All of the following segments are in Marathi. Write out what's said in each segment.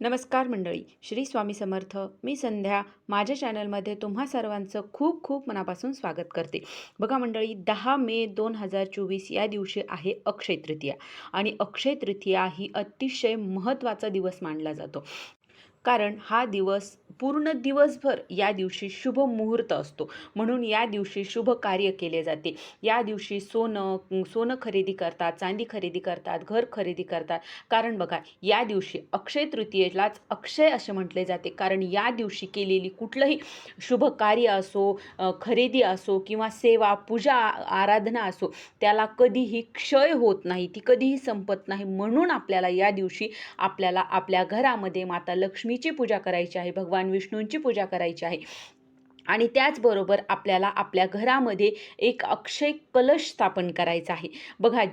नमस्कार मंडळी श्री स्वामी समर्थ. मी संध्या. माझ्या चॅनलमध्ये तुम्हा सर्वांचं खूप खूप मनापासून स्वागत करते. बघा मंडळी दहा मे दोन हजार चोवीस या दिवशी आहे अक्षय तृतीया. आणि अक्षय तृतीया ही अतिशय महत्त्वाचा दिवस मानला जातो. कारण हा दिवस पूर्ण दिवसभर या दिवशी शुभ मुहूर्त असतो. म्हणून या दिवशी शुभ कार्य केले जाते. या दिवशी सोनं सोनं खरेदी करतात चांदी खरेदी करतात घर खरेदी करतात. कारण बघा या दिवशी अक्षय तृतीयेलाच अक्षय असे म्हटले जाते. कारण या दिवशी केलेली कुठलंही शुभ कार्य असो खरेदी असो किंवा सेवा पूजा आराधना असो त्याला कधीही क्षय होत नाही. ती कधीही संपत नाही. म्हणून आपल्याला या दिवशी आपल्याला आपल्या घरामध्ये माता लक्ष्मी लक्ष्मीची पूजा करायची आहे भगवान विष्णूंची पूजा करायची आहे. आणि त्याचबरोबर आपल्याला आपल्या घरामध्ये एक अक्षय कलश स्थापन करायचा आहे. बघा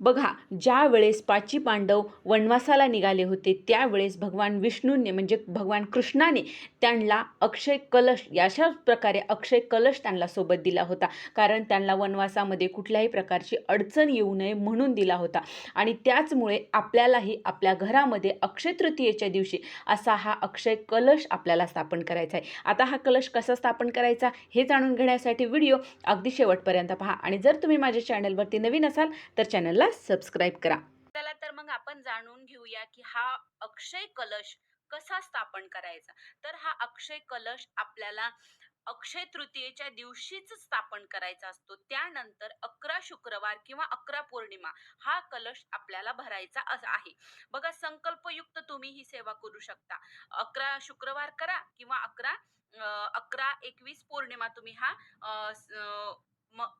बघा ज्या वेळेस पाची पांडव वनवासाला निघाले होते त्यावेळेस भगवान विष्णूंनी म्हणजे भगवान कृष्णाने त्यांना अक्षय कलश अशाच प्रकारे अक्षय कलश त्यांना सोबत दिला होता. कारण त्यांना वनवासामध्ये कुठल्याही प्रकारची अडचण येऊ नये म्हणून दिला होता. आणि त्याचमुळे आपल्यालाही आपल्या घरामध्ये अक्षय तृतीयेच्या दिवशी असा हा अक्षय कलश आपल्याला स्थापन करायचा आहे. आता हा कलश कसा स्थापन करायचा हे जाणून घेण्यासाठी व्हिडिओ अगदी शेवटपर्यंत पहा. आणि जर तुम्ही माझ्या चॅनलवरती नवीन असाल तर चॅनलला सबस्क्राईब करा. चला तर मग आपण जाणून घेऊया की हा अक्षय कलश कसा स्थापन करायचा? तर हा अक्षय कलश आपल्याला अक्षय तृतीयेच्या दिवशीच स्थापन करायचा असतो. त्यानंतर अकरा शुक्रवार किंवा अकरा पौर्णिमा हा कलश आपल्याला भरायचा आहे. बघा संकल्पयुक्त तुम्ही ही सेवा करू शकता. अकरा शुक्रवार करा किंवा अकरा अकरा एकवीस पौर्णिमा तुम्ही हा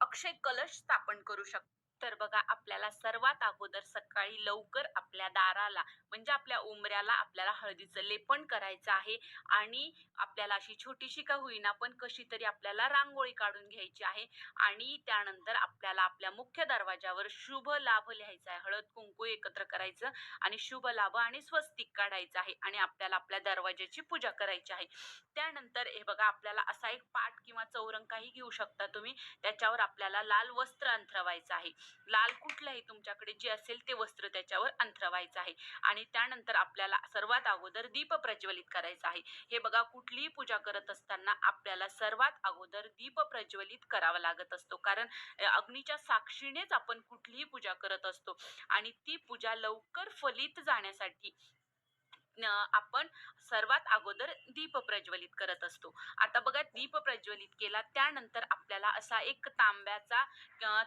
अक्षय कलश स्थापन करू शकता. तर बघा आपल्याला सर्वात अगोदर सकाळी लवकर आपल्या दाराला म्हणजे आपल्या उमऱ्याला आपल्याला हळदीचं लेपन करायचं आहे आणि आपल्याला अशी छोटीशी का होईना पण कशी तरी आपल्याला रांगोळी काढून घ्यायची आहे आणि त्यानंतर आपल्याला आपल्या मुख्य दरवाजावर शुभ लाभ लिहायचा आहे. हळद कुंकू एकत्र करायचं आणि शुभ लाभ आणि स्वस्तिक काढायचं आहे आणि आपल्याला आपल्या दरवाजाची पूजा करायची आहे. त्यानंतर हे बघा आपल्याला असा एक पाट किंवा चौरंग काही घेऊ शकता तुम्ही त्याच्यावर आपल्याला लाल वस्त्र अंथरवायचं आहे. लाल कुठलंही तुमच्याकडे? जे असेल ते वस्त्र त्याच्यावर अंथरवायचं आहे. आणि त्यानंतर आपल्याला सर्वात अगोदर दीप प्रज्वलित करायचा आहे. हे बघा कुठलीही पूजा करत असताना आपल्याला सर्वात अगोदर दीप प्रज्वलित करावा लागत असतो. कारण अग्नीच्या साक्षीनेच आपण कुठलीही पूजा करत असतो. आणि ती पूजा लवकर फलित जाण्यासाठी आपण सर्वात अगोदर दीप प्रज्वलित करत असतो. आता बघा दीप प्रज्वलित केला त्यानंतर आपल्याला असा एक तांब्याचा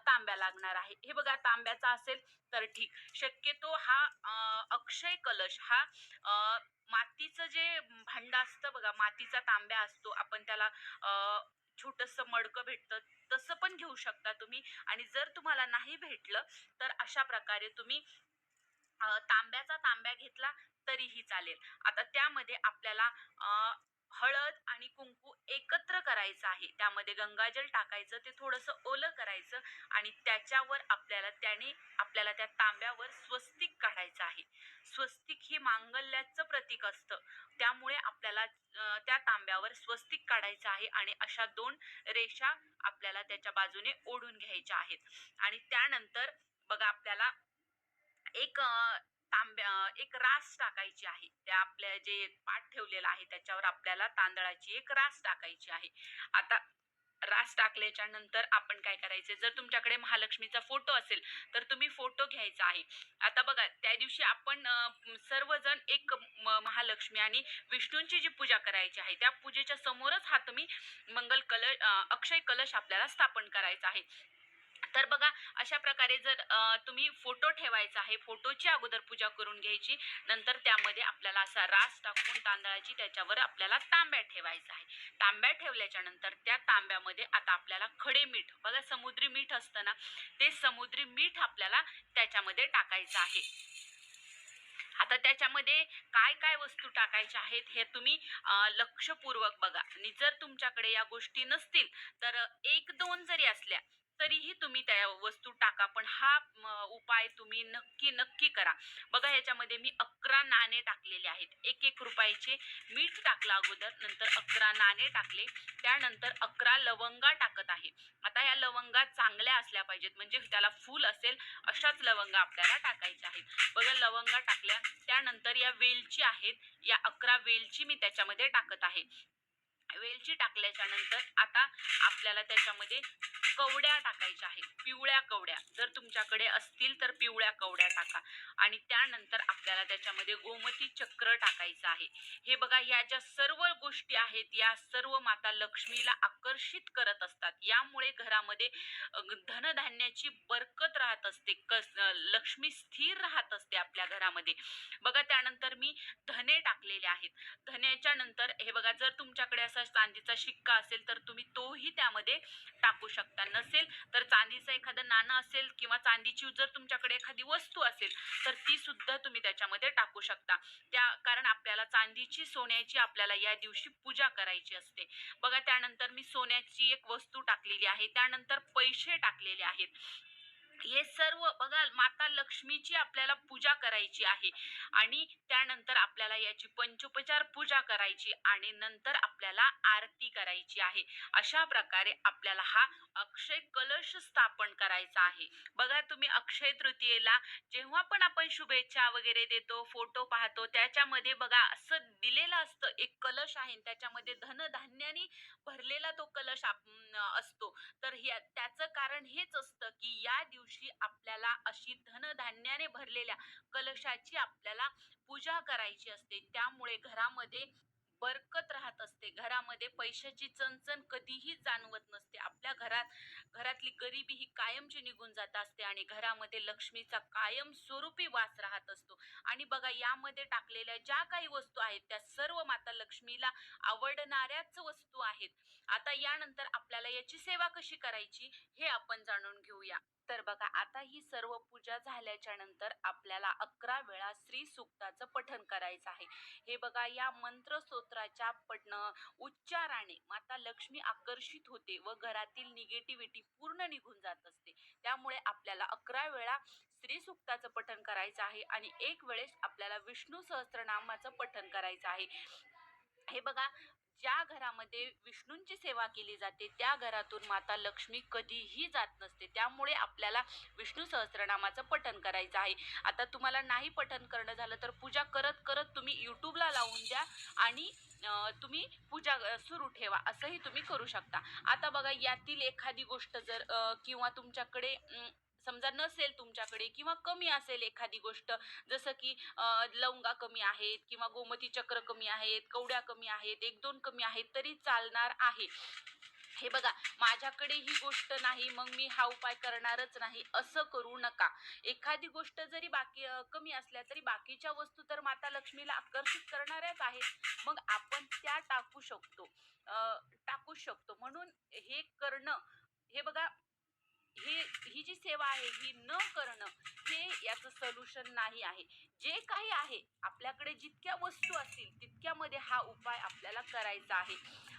तांब्या लागणार आहे. हे बघा तांब्याचा असेल तर ठीक. शक्यतो हा अक्षय कलश हा मातीचं जे भांड असतं बघा मातीचा तांब्या असतो आपण त्याला छोटस मडकं भेटतं तसं पण घेऊ शकता तुम्ही. आणि जर तुम्हाला नाही भेटलं तर अशा प्रकारे तुम्ही तांब्याचा तांब्या घेतला तरीही चालेल. आता त्यामध्ये आपल्याला हळद आणि कुंकू एकत्र करायचं आहे. त्यामध्ये गंगाजल टाकायचं ते थोडंसं ओलं करायचं आणि त्याच्यावर आपल्याला त्याने आपल्याला त्या तांब्यावर स्वस्तिक काढायचं आहे. स्वस्तिक हे मांगल्याचं प्रतीक असतं. त्यामुळे आपल्याला त्या तांब्यावर स्वस्तिक काढायचं आहे आणि अशा दोन रेषा आपल्याला त्याच्या बाजूने ओढून घ्यायच्या आहेत. आणि त्यानंतर बघा आपल्याला एक तांब्या एक रास टाकायची आहे. त्या आपल्या जे पाठ ठेवलेला आहे त्याच्यावर आपल्याला तांदळाची एक रास टाकायची आहे. आता रास टाकल्याच्या नंतर आपण काय करायचे? जर तुमच्याकडे महालक्ष्मीचा फोटो असेल तर तुम्ही फोटो घ्यायचा आहे. आता बघा त्या दिवशी आपण सर्वजण एक म- महालक्ष्मी आणि विष्णूंची जी पूजा करायची आहे त्या पूजेच्या समोरच हा तुम्ही मंगल कलश अक्षय कलश आपल्याला स्थापन करायचा आहे. तर बघा अशा प्रकारे जर तुम्ही फोटो ठेवायचा आहे फोटोची अगोदर पूजा करून घ्यायची नंतर त्यामध्ये आपल्याला असा रास टाकून तांदळाची त्याच्यावर आपल्याला तांब्या ठेवायचा आहे. तांब्या ठेवल्याच्या नंतर त्या तांब्यामध्ये आता आपल्याला खडे मीठ बघा समुद्री मीठ असतं ना ते समुद्री मीठ आपल्याला त्याच्यामध्ये टाकायचं आहे. आता त्याच्यामध्ये काय काय वस्तू टाकायच्या आहेत हे तुम्ही लक्षपूर्वक बघा. आणि जर तुमच्याकडे या गोष्टी नसतील तर एक दोन जरी असल्या तरीही तुम्ही त्या वस्तू टाका. पण हा उपाय तुम्ही नक्की नक्की करा. बघा याच्यामध्ये मी अकरा नाणे टाकलेले आहेत. एक एक रुपयाचे मीठ टाकलं अगोदर नंतर अकरा नाणे टाकले. त्यानंतर अकरा लवंगा टाकत आहे. आता या लवंगा चांगल्या असल्या पाहिजेत. म्हणजे त्याला फूल असेल अशाच लवंगा आपल्याला टाकायच्या आहेत. बघा लवंगा टाकल्या. त्यानंतर या वेलची आहेत. या अकरा वेलची मी त्याच्यामध्ये टाकत आहे. वेलची टाकल्याच्या नंतर आता आपल्याला त्याच्यामध्ये कवड्या टाकायच्या आहेत. पिवळ्या कवड्या. जर तुमच्याकडे असतील तर पिवळ्या कवड्या टाका. आणि त्यानंतर आपल्याला त्याच्यामध्ये गोमती चक्र टाकायचं आहे. हे बघा या ज्या सर्व गोष्टी आहेत या सर्व माता लक्ष्मीला आकर्षित करत असतात. यामुळे घरामध्ये धनधान्याची बरकत राहत असते. कस लक्ष्मी स्थिर राहत असते आपल्या घरामध्ये. बघा त्यानंतर मी धने टाकलेले आहेत. धन्याच्या नंतर हे बघा जर तुमच्याकडे असा चांदीचा शिक्का असेल तर तुम्ही तोही त्यामध्ये टाकू शकता. नसेल तर चांदीचं एखादं नाणं असेल किंवा चांदीची जर तुमच्याकडे एखादी वस्तू असेल तर ती सुद्धा तुम्ही त्याच्यामध्ये टाकू शकता. त्या कारण आपल्याला चांदीची सोन्याची आपल्याला या दिवशी पूजा करायची असते. बघा त्यानंतर मी सोन्याची एक वस्तू टाकलेली आहे. त्यानंतर पैसे टाकलेले आहेत. हे सर्व बघा माता लक्ष्मीची आपल्याला पूजा करायची आहे. आणि त्यानंतर आपल्याला याची पंचोपचार पूजा करायची आणि नंतर आपल्याला आरती करायची आहे. अशा प्रकारे आपल्याला हा अक्षय कलश स्थापन करायचा आहे. बघा तुम्ही अक्षय तृतीयेला जेव्हा पण आपण शुभेच्छा वगैरे देतो फोटो पाहतो त्याच्यामध्ये बघा असं दिलेलं असतं एक कलश आहे. आणि त्याच्यामध्ये धनधान्याने भरलेला तो कलश असतो. तर हे त्याचं कारण हेच असतं की या दिवशी आपल्याला अशी धनधान्याने भरलेल्या कलशाची आपल्याला पूजा करायची असते. त्यामुळे घरामध्ये बरकत राहत असते. घरामध्ये पैशाची चणचण कधीही जाणवत नसते. आपल्या घरात घरातली गरिबी ही कायमची निघून जात असते आणि घरामध्ये लक्ष्मीचा कायम स्वरूपी वास राहत असतो. आणि बघा यामध्ये टाकलेल्या ज्या काही वस्तू आहेत त्या सर्व माता लक्ष्मीला आवडणाऱ्याच वस्तू आहेत. आता यानंतर आपल्याला याची सेवा कशी करायची हे आपण जाणून घेऊया. तर बघा आता ही सर्व पूजा झाल्याच्यानंतर आपल्याला अकरा वेळा श्री सुक्ताचं पठण करायचं आहे. हे बघा या मंत्र स्तोत्राच्या पठण उच्चाराने माता लक्ष्मी आकर्षित होते व घरातील निगेटिव्हिटी पूर्ण निघून जात असते. त्यामुळे आपल्याला अकरा वेळा श्री सुक्ताचं पठण करायचं आहे आणि एक वेळेस आपल्याला विष्णू सहस्त्रनामाचं पठण करायचं आहे. हे बघा ज्या घरामध्ये विष्णूंची सेवा केली जाते त्या घरातून माता लक्ष्मी कधीही जात नसते. त्यामुळे आपल्याला विष्णू सहस्रनामाचं पठण करायचं आहे. आता तुम्हाला नाही पठण करणं झालं तर पूजा करत करत तुम्ही यूट्यूबला लावून द्या आणि तुम्ही पूजा सुरू ठेवा. असंही तुम्ही करू शकता. आता बघा यातील एखादी गोष्ट जर किंवा तुमच्याकडे समजा नसेल तुमच्याकडे किंवा कमी असेल एखादी गोष्ट जसं की लवंगा कमी आहेत किंवा गोमती चक्र कमी आहेत कवड्या कमी आहेत एक दोन कमी आहेत तरी चालणार आहे. हे बघा माझ्याकडे ही गोष्ट नाही मग मी हा उपाय करणारच नाही असं करू नका. एखादी गोष्ट जरी बाकी कमी असल्या तरी बाकीच्या वस्तू तर माता लक्ष्मीला आकर्षित करणाऱ्याच आहेत. मग आपण त्या टाकू शकतो. टाकू शकतो. म्हणून हे करणं हे बघा हे ही जी सेवा आहे ही न करणं हे याचं सोल्युशन नाही आहे. जे काही आहे आपल्याकडे जितक्या वस्तू असतील तितक्यामध्ये हा उपाय आपल्याला करायचा आहे.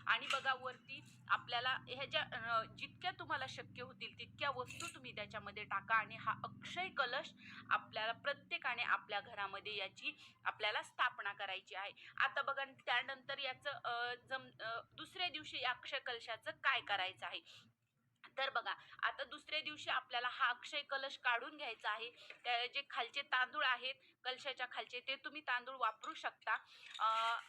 आणि बघा वरती आपल्याला ह्याच्या जितक्या तुम्हाला शक्य होतील तितक्या वस्तू तुम्ही त्याच्यामध्ये टाका आणि हा अक्षय कलश आपल्याला प्रत्येकाने आपल्या घरामध्ये याची आपल्याला स्थापना करायची आहे. आता बघा त्यानंतर याचं जम दुसऱ्या दिवशी या अक्षय कलशाचं काय करायचं आहे? तर बघा आता दुसऱ्या दिवशी आपल्याला हा अक्षय कलश काढून घ्यायचा आहे. त्या जे खालचे तांदूळ आहेत कलशाच्या खालचे ते तुम्ही तांदूळ वापरू शकता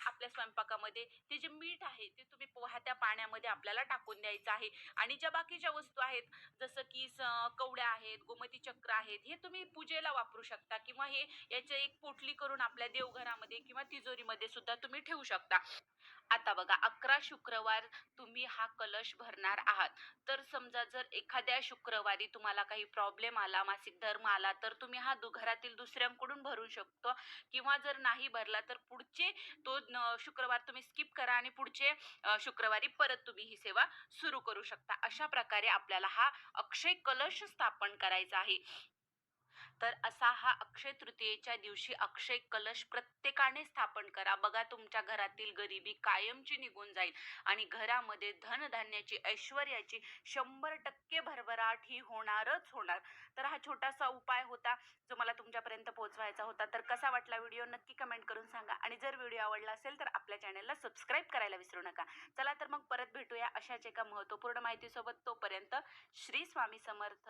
आपल्या स्वयंपाकामध्ये. ते जे मीठ आहे ते तुम्ही पोहात्या पाण्यामध्ये आपल्याला टाकून द्यायचं आहे. आणि ज्या बाकीच्या वस्तू आहेत जसं की स- कवड्या आहेत गोमती चक्र आहेत हे तुम्ही पूजेला वापरू शकता किंवा हे याचे एक पोटली करून आपल्या देवघरामध्ये किंवा तिजोरीमध्ये सुद्धा तुम्ही ठेवू शकता. आता बघा अकरा शुक्रवार तुम्ही हा कलश भरणार आहात. तर समजा जर एखाद्या शुक्रवारी तुम्हाला काही प्रॉब्लेम आला मासिक धर्म आला तर तुम्ही हा दु घरातील दुसऱ्यांकडून भरू शकतो. किंवा जर नाही भरला तर पुढचे तो शुक्रवार तुम्ही स्किप करा आणि पुढचे शुक्रवारी परत तुम्ही ही सेवा सुरू करू शकता. अशा प्रकारे आपल्याला हा अक्षय कलश स्थापन करायचा आहे. तर असा हा अक्षय तृतीयेच्या दिवशी अक्षय कलश प्रत्येकाने स्थापन करा. बघा तुमच्या घरातील गरिबी कायमची निघून जाईल आणि घरामध्ये धनधान्याची ऐश्वर्याची शंभर टक्के भरभराट ही होणारच होणार. तर हा छोटासा उपाय होता जो मला तुमच्यापर्यंत पोहोचवायचा होता. तर कसा वाटला व्हिडिओ नक्की कमेंट करून सांगा. आणि जर व्हिडिओ आवडला असेल तर आपल्या चॅनलला सबस्क्राईब करायला विसरू नका. चला तर मग परत भेटूया अशाच एका महत्त्वपूर्ण माहितीसोबत. तोपर्यंत श्री स्वामी समर्थ.